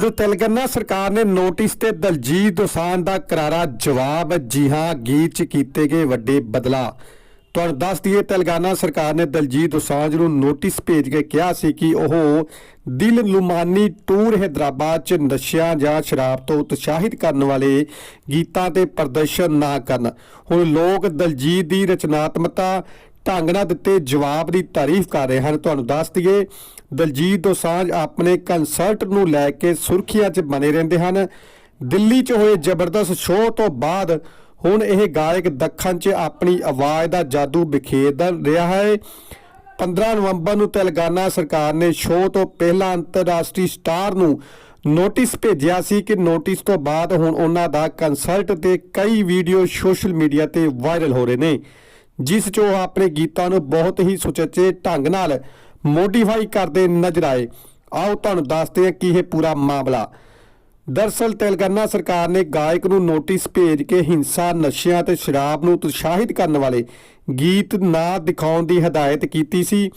ਉਦੋਂ ਤੇਲੰਗਾਨਾ ਸਰਕਾਰ ਨੇ ਨੋਟਿਸ ਤੇ ਦਲਜੀਤ ਦੋਸਾਂਝ ਦਾ ਕਰਾਰਾ ਜਵਾਬ, ਜੀ ਹਾਂ, ਗੀਤ ਚ ਕੀਤੇ ਗਏ ਵੱਡੇ ਬਦਲਾ ਤੁਹਾਨੂੰ ਦੱਸ ਦਈਏ, ਤੇਲੰਗਾਨਾ ਸਰਕਾਰ ਨੇ ਦਲਜੀਤ ਦੋਸਾਂਝ ਨੂੰ ਨੋਟਿਸ ਭੇਜ ਕੇ ਕਿਹਾ ਸੀ ਕਿ ਉਹ ਦਿਲ ਲੁਮਾਨੀ ਟੂਰ ਹੈਦਰਾਬਾਦ ਚ ਨਸ਼ਿਆਂ ਜਾਂ ਸ਼ਰਾਬ ਤੋਂ ਉਤਸ਼ਾਹਿਤ ਕਰਨ ਵਾਲੇ ਗੀਤਾਂ ਤੇ ਪ੍ਰਦਰਸ਼ਨ ਨਾ ਕਰਨ। ਹੁਣ ਲੋਕ ਦਲਜੀਤ ਦੀ ਰਚਨਾਤਮਕਤਾ ਢੰਗ ਨਾਲ ਦਿੱਤੇ ਜਵਾਬ ਦੀ ਤਾਰੀਫ ਕਰ ਰਹੇ ਹਨ। ਤੁਹਾਨੂੰ ਦੱਸ ਦਈਏ, ਦਲਜੀਤ ਦੋਸਾਂਝ ਆਪਣੇ ਕੰਸਰਟ ਨੂੰ ਲੈ ਕੇ ਸੁਰਖੀਆਂ 'ਚ ਬਣੇ ਰਹਿੰਦੇ ਹਨ। ਦਿੱਲੀ 'ਚ ਹੋਏ ਜ਼ਬਰਦਸਤ ਸ਼ੋਅ ਤੋਂ ਬਾਅਦ ਹੁਣ ਇਹ ਗਾਇਕ ਦੱਖਣ 'ਚ ਆਪਣੀ ਆਵਾਜ਼ ਦਾ ਜਾਦੂ ਬਿਖੇਰਦਾ ਰਿਹਾ ਹੈ। 15 ਨਵੰਬਰ ਨੂੰ ਤੇਲੰਗਾਨਾ ਸਰਕਾਰ ਨੇ ਸ਼ੋਅ ਤੋਂ ਪਹਿਲਾਂ ਅੰਤਰਰਾਸ਼ਟਰੀ ਸਟਾਰ ਨੂੰ ਨੋਟਿਸ ਭੇਜਿਆ ਸੀ ਕਿ ਨੋਟਿਸ ਤੋਂ ਬਾਅਦ ਹੁਣ ਉਹਨਾਂ ਦਾ ਕੰਸਰਟ ਤੇ ਕਈ ਵੀਡੀਓ ਸੋਸ਼ਲ ਮੀਡੀਆ ਤੇ ਵਾਇਰਲ ਹੋ ਰਹੇ ਨੇ। ਜਿਸ 'ਚ ਉਹ ਆਪਣੇ ਗੀਤਾਂ ਨੂੰ ਬਹੁਤ ਹੀ ਸੁਚੱਜੇ ਢੰਗ ਨਾਲ ਮੋਡੀਫਾਈ ਕਰਦੇ ਨਜ਼ਰ ਆਏ। ਆਓ ਤੁਹਾਨੂੰ ਦੱਸਦੇ ਹਾਂ ਕਿ ਇਹ ਪੂਰਾ ਮਾਮਲਾ। ਦਰਸਲ ਤੇਲੰਗਾਨਾ ਸਰਕਾਰ ਨੇ ਗਾਇਕ ਨੂੰ ਨੋਟਿਸ ਭੇਜ ਕੇ ਹਿੰਸਾ, ਨਸ਼ਿਆਂ ਤੇ ਸ਼ਰਾਬ ਨੂੰ ਉਤਸ਼ਾਹਿਤ ਕਰਨ ਵਾਲੇ ਗੀਤ ਨਾ ਦਿਖਾਉਣ ਦੀ ਹਦਾਇਤ ਕੀਤੀ ਸੀ।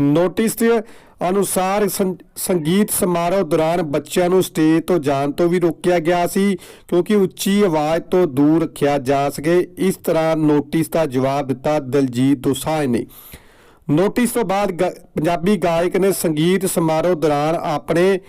ਨੋਟਿਸ ਦੇ ਅਨੁਸਾਰ ਸੰ- ਸੰਗੀਤ ਸਮਾਰੋਹ ਦੌਰਾਨ ਬੱਚਿਆਂ ਨੂੰ ਸਟੇਜ ਤੋਂ ਜਾਣ ਤੋਂ ਵੀ ਰੋਕਿਆ ਗਿਆ ਸੀ, ਕਿਉਂਕਿ ਉੱਚੀ ਆਵਾਜ਼ ਤੋਂ ਦੂਰ ਰੱਖਿਆ ਜਾ ਸਕੇ। ਇਸ ਤਰ੍ਹਾਂ ਨੋਟਿਸ ਦਾ ਜਵਾਬ ਦਿੱਤਾ ਦਲਜੀਤ ਦੋਸਾਂਝ ਨੇ। ਨੋਟਿਸ ਤੋਂ ਬਾਅਦ ਗ- ਪੰਜਾਬੀ ਗਾਇਕ ਨੇ ਸੰਗੀਤ ਸਮਾਰੋਹ ਦੌਰਾਨ ਆਪਣੇ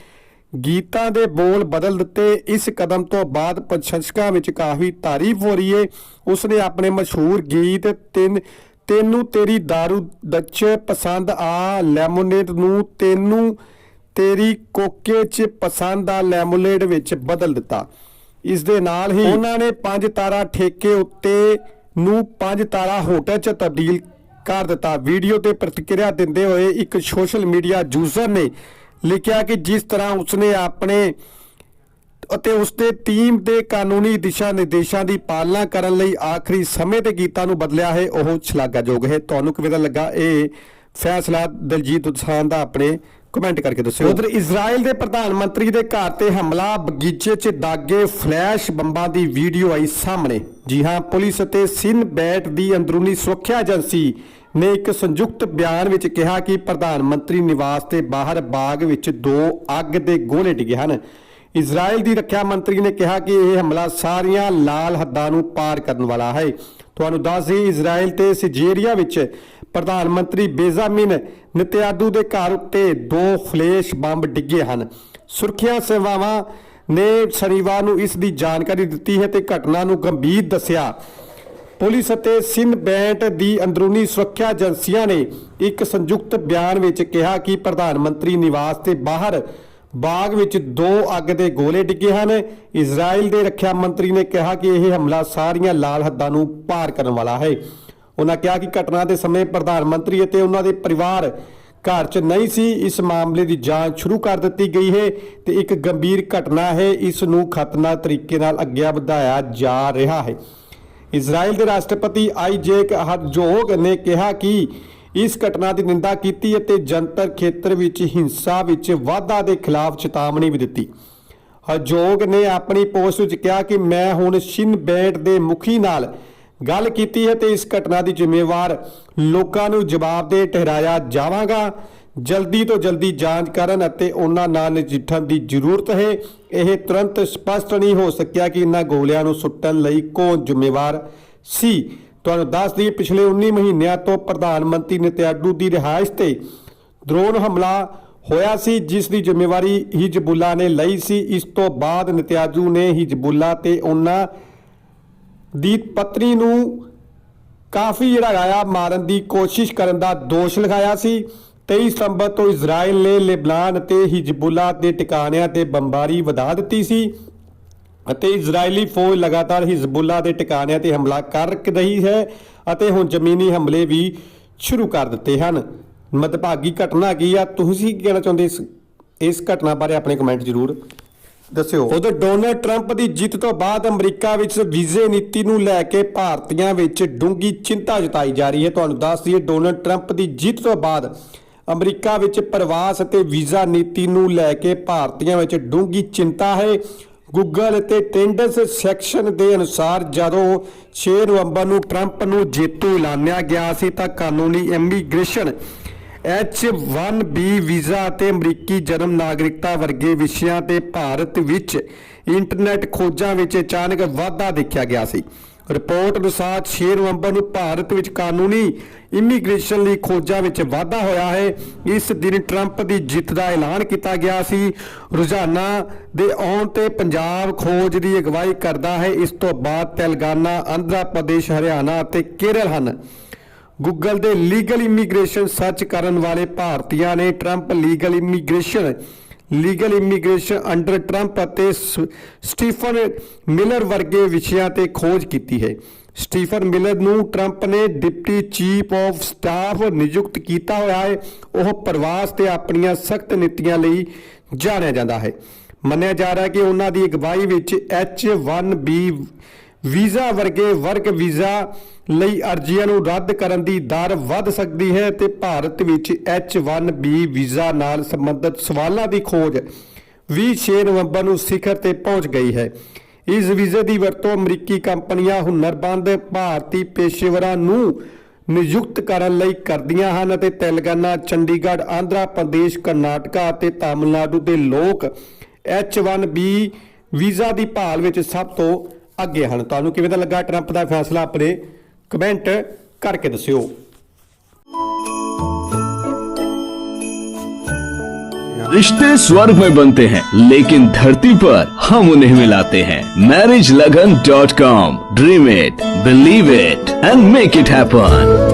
ਗੀਤਾਂ ਦੇ ਬੋਲ ਬਦਲ ਦਿੱਤੇ। ਇਸ ਕਦਮ ਤੋਂ ਬਾਅਦ ਪ੍ਰਸ਼ੰਸਕਾਂ ਵਿੱਚ ਕਾਫੀ ਤਾਰੀਫ ਹੋ ਰਹੀ ਏ। ਉਸਨੇ ਆਪਣੇ ਮਸ਼ਹੂਰ ਗੀਤ ਤਿੰਨ ਤੈਨੂੰ ਤੇਰੀ दारू ਦੱਚ ਪਸੰਦ ਆ ਲੈਮੋਨੇਡ ਨੂੰ ਤੈਨੂੰ ਤੇਰੀ ਕੋਕੇ 'ਚ ਪਸੰਦ ਆ ਲੈਮੋਨੇਡ ਵਿੱਚ ਬਦਲ ਦਿੱਤਾ। ਇਸ ਦੇ ਨਾਲ ਹੀ ਉਹਨਾਂ ਨੇ ਪੰਜ ਤਾਰਾ ਠੇਕੇ ਉੱਤੇ ਨੂੰ ਪੰਜ ਤਾਰਾ ਹੋਟਲ 'ਚ ਤਬਦੀਲ ਕਰ ਦਿੱਤਾ। ਵੀਡੀਓ ਤੇ ਪ੍ਰਤੀਕਿਰਿਆ ਦਿੰਦੇ ਹੋਏ ਇੱਕ ਸੋਸ਼ਲ ਮੀਡੀਆ ਯੂਜ਼ਰ ਨੇ ਲਿਖਿਆ ਕਿ ਜਿਸ ਤਰ੍ਹਾਂ ਉਸਨੇ ਆਪਣੇ ਅਤੇ ਉਸਦੇ ਟੀਮ ਦੇ ਕਾਨੂੰਨੀ ਦਿਸ਼ਾ ਨਿਰਦੇਸ਼ਾਂ ਦੀ ਪਾਲਣਾ ਕਰਨ ਲਈ ਆਖਰੀ ਸਮੇਂ ਤੇ ਗੀਤਾਂ ਨੂੰ ਬਦਲਿਆ ਹੈ, ਉਹ ਸ਼ਲਾਘਾਯੋਗ ਹੈ। ਤੁਹਾਨੂੰ ਕਿਵੇਂ ਦਾ ਲੱਗਾ ਇਹ ਫੈਸਲਾ? ਦਲਜੀਤ ਦੋਸਾਂਝ ਦਾ ਆਪਣੇ ਕਮੈਂਟ ਕਰਕੇ ਦੱਸਿਓ। ਉਧਰ ਇਜ਼ਰਾਈਲ ਦੇ ਪ੍ਰਧਾਨ ਮੰਤਰੀ ਦੇ ਘਰ ਤੇ ਹਮਲਾ, ਬਗੀਚੇ 'ਚ ਦਾਗੇ, ਫਲੈਸ਼ ਬੰਬਾਂ ਦੀ ਵੀਡੀਓ ਆਈ ਸਾਹਮਣੇ। ਜੀ ਹਾਂ, ਪੁਲਿਸ ਅਤੇ ਸਿਨ ਬੈਟ ਦੀ ਅੰਦਰੂਨੀ ਸੁਰੱਖਿਆ ਏਜੰਸੀ ਨੇ ਇੱਕ ਸੰਯੁਕਤ ਬਿਆਨ ਵਿੱਚ ਕਿਹਾ ਕਿ ਪ੍ਰਧਾਨ ਮੰਤਰੀ ਨਿਵਾਸ ਦੇ ਬਾਹਰ ਬਾਗ ਵਿੱਚ ਦੋ ਅੱਗ ਦੇ ਗੋਲੇ ਡਿੱਗੇ ਹਨ। ਇਜ਼ਰਾਈਲ ਦੀ ਰੱਖਿਆ ਮੰਤਰੀ ਨੇ ਕਿਹਾ ਕਿ ਇਹ ਹਮਲਾ ਸਾਰੀਆਂ ਲਾਲ ਹੱਦਾਂ ਨੂੰ ਪਾਰ ਕਰਨ ਵਾਲਾ ਹੈ। ਤੁਹਾਨੂੰ ਦੱਸ ਦਈਏ, ਇਜ਼ਰਾਈਲ ਤੇ ਸਿਜੇਰੀਆ ਵਿੱਚ ਪ੍ਰਧਾਨ ਮੰਤਰੀ ਬੇਜ਼ਾਮਿਨ ਨਤਿਆਦੂ ਦੇ ਘਰ ਉੱਤੇ ਦੋ ਫਲੇਸ਼ ਬੰਬ ਡਿੱਗੇ ਹਨ। ਸੁਰੱਖਿਆ ਸੇਵਾਵਾਂ ਨੇ ਸ਼ਨੀਵਾਰ ਨੂੰ ਇਸ ਦੀ ਜਾਣਕਾਰੀ ਦਿੱਤੀ ਹੈ ਤੇ ਘਟਨਾ ਨੂੰ ਗੰਭੀਰ ਦੱਸਿਆ। ਪੁਲਿਸ ਅਤੇ ਸਿਨ ਬੈਂਟ ਦੀ ਅੰਦਰੂਨੀ ਸੁਰੱਖਿਆ ਏਜੰਸੀਆਂ ਨੇ ਇੱਕ ਸੰਯੁਕਤ ਬਿਆਨ ਵਿੱਚ ਕਿਹਾ ਕਿ ਪ੍ਰਧਾਨ ਮੰਤਰੀ ਨਿਵਾਸ ਤੇ ਬਾਹਰ ਬਾਗ ਵਿੱਚ ਦੋ ਅੱਗ ਦੇ ਗੋਲੇ ਡਿੱਗੇ ਹਨ। ਇਜ਼ਰਾਈਲ ਦੇ ਰੱਖਿਆ ਮੰਤਰੀ ਨੇ ਕਿਹਾ ਕਿ ਇਹ ਹਮਲਾ ਸਾਰੀਆਂ ਲਾਲ ਹੱਦਾਂ ਨੂੰ ਪਾਰ ਕਰਨ ਵਾਲਾ ਹੈ। ਉਹਨਾਂ ਕਿਹਾ ਕਿ ਘਟਨਾ ਦੇ ਸਮੇਂ ਪ੍ਰਧਾਨ ਮੰਤਰੀ ਅਤੇ ਉਹਨਾਂ ਦੇ ਪਰਿਵਾਰ ਘਰ 'ਚ ਨਹੀਂ ਸੀ। ਇਸ ਮਾਮਲੇ ਦੀ ਜਾਂਚ ਸ਼ੁਰੂ ਕਰ ਦਿੱਤੀ ਗਈ ਹੈ ਤੇ ਇੱਕ ਗੰਭੀਰ ਘਟਨਾ ਹੈ। ਇਸ ਨੂੰ ਖਤਰਨਾਕ ਤਰੀਕੇ ਨਾਲ ਅੱਗੇ ਵਧਾਇਆ ਜਾ ਰਿਹਾ ਹੈ। ਇਜ਼ਰਾਈਲ ਦੇ ਰਾਸ਼ਟਰਪਤੀ ਆਈਜੇਕ ਹਰਜੋਗ ਨੇ ਕਿਹਾ ਕਿ ਇਸ ਘਟਨਾ ਦੀ ਨਿੰਦਾ ਕੀਤੀ ਅਤੇ ਜੰਤਰ ਖੇਤਰ ਵਿੱਚ ਹਿੰਸਾ ਵਿੱਚ ਵਾਧਾ ਦੇ ਖਿਲਾਫ ਚੇਤਾਵਨੀ ਵੀ ਦਿੱਤੀ। ਹਰਜੋਗ ਨੇ ਆਪਣੀ ਪੋਸਟ ਵਿੱਚ ਕਿਹਾ ਕਿ ਮੈਂ ਹੁਣ ਸ਼ਿਨ ਬੈਟ ਦੇ ਮੁਖੀ ਨਾਲ ਗੱਲ ਕੀਤੀ ਹੈ ਤੇ ਇਸ ਘਟਨਾ ਦੀ ਜ਼ਿੰਮੇਵਾਰ ਲੋਕਾਂ ਨੂੰ ਜਵਾਬਦੇਹ ਠਹਿਰਾਇਆ ਜਾਵਾਂਗਾ। ਜਲਦੀ ਤੋਂ ਜਲਦੀ ਜਾਂਚ ਕਰਨ ਅਤੇ ਉਹਨਾਂ ਨਾਲ ਨਜਿੱਠਣ ਦੀ ਜ਼ਰੂਰਤ ਹੈ। ਇਹ ਤੁਰੰਤ ਸਪਸ਼ਟ ਨਹੀਂ ਹੋ ਸਕਿਆ ਕਿ ਇਹਨਾਂ ਗੋਲਿਆਂ ਨੂੰ ਸੁੱਟਣ ਲਈ ਕੌਣ ਜ਼ਿੰਮੇਵਾਰ ਸੀ। ਤੁਹਾਨੂੰ ਦੱਸ ਦਈਏ, ਪਿਛਲੇ 19 ਮਹੀਨਿਆਂ ਤੋਂ ਪ੍ਰਧਾਨ ਮੰਤਰੀ ਨਤਿਆਡੂ ਦੀ ਰਿਹਾਇਸ਼ ਤੇ ਡਰੋਨ ਹਮਲਾ ਹੋਇਆ ਸੀ, ਜਿਸ ਦੀ ਜ਼ਿੰਮੇਵਾਰੀ ਹਿਜਬੁੱਲਾ ਨੇ ਲਈ ਸੀ। ਇਸ ਤੋਂ ਬਾਅਦ ਨਤਿਆਜੂ ਨੇ ਹਿਜਬੁੱਲਾ ਤੇ ਉਹਨਾਂ ਦੀ ਪਤਨੀ ਨੂੰ ਕਾਫੀ ਜਿਹੜਾ ਆਇਆ ਮਾਰਨ ਦੀ ਕੋਸ਼ਿਸ਼ ਕਰਨ ਦਾ ਦੋਸ਼ ਲਗਾਇਆ ਸੀ। 23 ਸਤੰਬਰ ਤੋਂ ਇਜ਼ਰਾਈਲ ਨੇ ਲਿਬਨਾਨ ਅਤੇ ਹਿਜਬੁੱਲਾ ਦੇ ਟਿਕਾਣਿਆਂ ਤੇ ਬੰਬਾਰੀ ਵਧਾ ਦਿੱਤੀ ਸੀ। ਅਤੇ ਇਜ਼ਰਾਈਲੀ ਫੌਜ ਲਗਾਤਾਰ ਹਿਜ਼ਬੁੱਲਾ ਦੇ ਟਿਕਾਣਿਆਂ ਤੇ ਹਮਲਾ ਕਰ ਰਹੀ ਹੈ ਅਤੇ ਹੁਣ ਜ਼ਮੀਨੀ ਹਮਲੇ ਵੀ ਸ਼ੁਰੂ ਕਰ ਦਿੱਤੇ ਹਨ। ਮਦਭਾਗੀ ਘਟਨਾ ਕੀ ਆ? ਤੁਸੀਂ ਕੀ ਕਹਿਣਾ ਚਾਹੁੰਦੇ ਇਸ ਇਸ ਘਟਨਾ ਬਾਰੇ ਆਪਣੇ ਕਮੈਂਟ ਜ਼ਰੂਰ ਦੱਸਿਓ। ਉਧਰ ਡੋਨਲਡ ਟਰੰਪ ਦੀ ਜਿੱਤ ਤੋਂ ਬਾਅਦ ਅਮਰੀਕਾ ਵਿੱਚ ਵੀਜ਼ੇ ਨੀਤੀ ਨੂੰ ਲੈ ਕੇ ਭਾਰਤੀਆਂ ਵਿੱਚ ਡੂੰਗੀ ਚਿੰਤਾ ਜਤਾਈ ਜਾ ਰਹੀ ਹੈ। ਤੁਹਾਨੂੰ ਦੱਸ ਦਈਏ, ਡੋਨਲਡ ਟਰੰਪ ਦੀ ਜਿੱਤ ਤੋਂ ਬਾਅਦ ਅਮਰੀਕਾ ਵਿੱਚ ਪ੍ਰਵਾਸ ਅਤੇ ਵੀਜ਼ਾ ਨੀਤੀ ਨੂੰ ਲੈ ਕੇ ਭਾਰਤੀਆਂ ਵਿੱਚ ਡੂੰਗੀ ਚਿੰਤਾ ਹੈ। ਗੂਗਲ ਅਤੇ ਟੈਂਡਰਸ ਸੈਕਸ਼ਨ ਦੇ ਅਨੁਸਾਰ ਜਦੋਂ 6 ਨਵੰਬਰ ਨੂੰ ਟਰੰਪ ਨੂੰ ਜੇਤੂ ਐਲਾਨਿਆ ਗਿਆ ਸੀ ਤਾਂ ਕਾਨੂੰਨੀ ਇਮੀਗ੍ਰੇਸ਼ਨ H1B ਵੀਜ਼ਾ ਅਤੇ ਅਮਰੀਕੀ ਜਨਮ ਨਾਗਰਿਕਤਾ ਵਰਗੇ ਵਿਸ਼ਿਆਂ ਤੇ ਭਾਰਤ ਵਿੱਚ ਇੰਟਰਨੈਟ ਖੋਜਾਂ ਵਿੱਚ ਅਚਾਨਕ ਵਾਧਾ ਦੇਖਿਆ ਗਿਆ ਸੀ। ਰਿਪੋਰਟ ਅਨੁਸਾਰ 6 ਨਵੰਬਰ ਨੂੰ ਭਾਰਤ ਵਿੱਚ ਕਾਨੂੰਨੀ ਇਮੀਗ੍ਰੇਸ਼ਨ ਲਈ ਖੋਜਾਂ ਵਿੱਚ ਵਾਧਾ ਹੋਇਆ ਹੈ। ਇਸ ਦਿਨ ਟਰੰਪ ਦੀ ਜਿੱਤ ਦਾ ਐਲਾਨ ਕੀਤਾ ਗਿਆ ਸੀ। ਰੁਝਾਨਾਂ ਦੇ ਆਉਣ ਤੇ ਪੰਜਾਬ ਖੋਜ ਦੀ ਅਗਵਾਈ ਕਰਦਾ ਹੈ। ਇਸ ਤੋਂ ਬਾਅਦ ਤੇਲੰਗਾਨਾ, ਆਂਧਰਾ ਪ੍ਰਦੇਸ਼, ਹਰਿਆਣਾ ਅਤੇ ਕੇਰਲ ਹਨ। ਗੂਗਲ ਦੇ ਲੀਗਲ ਇਮੀਗ੍ਰੇਸ਼ਨ ਸਰਚ ਕਰਨ ਵਾਲੇ ਭਾਰਤੀਆਂ ਨੇ Trump legal immigration legal immigration under Trump ਅਤੇ ਸਟੀਫਨ ਮਿਲਰ ਵਰਗੇ ਵਿਸ਼ਿਆਂ ਤੇ ਖੋਜ ਕੀਤੀ ਹੈ। ਸਟੀਫਨ ਮਿਲਰ ਨੂੰ ਟਰੰਪ ਨੇ ਡਿਪਟੀ ਚੀਫ ਆਫ ਸਟਾਫ ਨਿਯੁਕਤ ਕੀਤਾ ਹੋਇਆ ਹੈ। ਉਹ ਪ੍ਰਵਾਸ ਤੇ ਆਪਣੀਆਂ ਸਖਤ ਨੀਤੀਆਂ ਲਈ ਜਾਣਿਆ ਜਾਂਦਾ ਹੈ। ਮੰਨਿਆ ਜਾ ਰਿਹਾ ਹੈ ਕਿ ਉਹਨਾਂ ਦੀ ਅਗਵਾਈ ਵਿੱਚ H1B ਵੀਜ਼ਾ ਵਰਗੇ ਵਰਗ ਵੀਜ਼ਾ ਲਈ ਅਰਜ਼ੀਆਂ ਨੂੰ ਰੱਦ ਕਰਨ ਦੀ ਦਰ ਵੱਧ ਸਕਦੀ ਹੈ ਤੇ ਭਾਰਤ ਵਿੱਚ H1B ਵੀਜ਼ਾ ਨਾਲ ਸੰਬੰਧਿਤ ਸਵਾਲਾਂ ਦੀ ਖੋਜ 26 ਨਵੰਬਰ ਨੂੰ ਸਿਖਰ ਤੇ ਪਹੁੰਚ ਗਈ ਹੈ। ਇਸ ਵੀਜ਼ੇ ਦੀ ਵਰਤੋਂ ਅਮਰੀਕੀ ਕੰਪਨੀਆਂ ਹੁਨਰਬੰਦ ਭਾਰਤੀ ਪੇਸ਼ੇਵਰਾਂ ਨੂੰ ਨਿਯੁਕਤ ਕਰਨ ਲਈ ਕਰਦੀਆਂ ਹਨ ਅਤੇ ਤੇਲੰਗਾਨਾ, ਚੰਡੀਗੜ੍ਹ, ਆਂਧਰਾ ਪ੍ਰਦੇਸ਼, ਕਰਨਾਟਕਾ ਅਤੇ ਤਾਮਿਲਨਾਡੂ ਦੇ ਲੋਕ H1B ਵੀਜ਼ਾ ਦੀ ਭਾਲ ਵਿੱਚ ਸਭ ਤੋਂ ਅੱਗੇ ਹਨ ਤੁਹਾਨੂੰ ਕਿਵੇਂ ਦਾ ਲੱਗਾ ਟਰੰਪ ਦਾ ਫੈਸਲਾ ਆਪਣੇ ਕਮੈਂਟ ਕਰਕੇ ਦੱਸਿਓ रिश्ते स्वर्ग में बनते हैं लेकिन धरती पर हम उन्हें मिलाते हैं marriage Lagan dot com dream it believe it and make it happen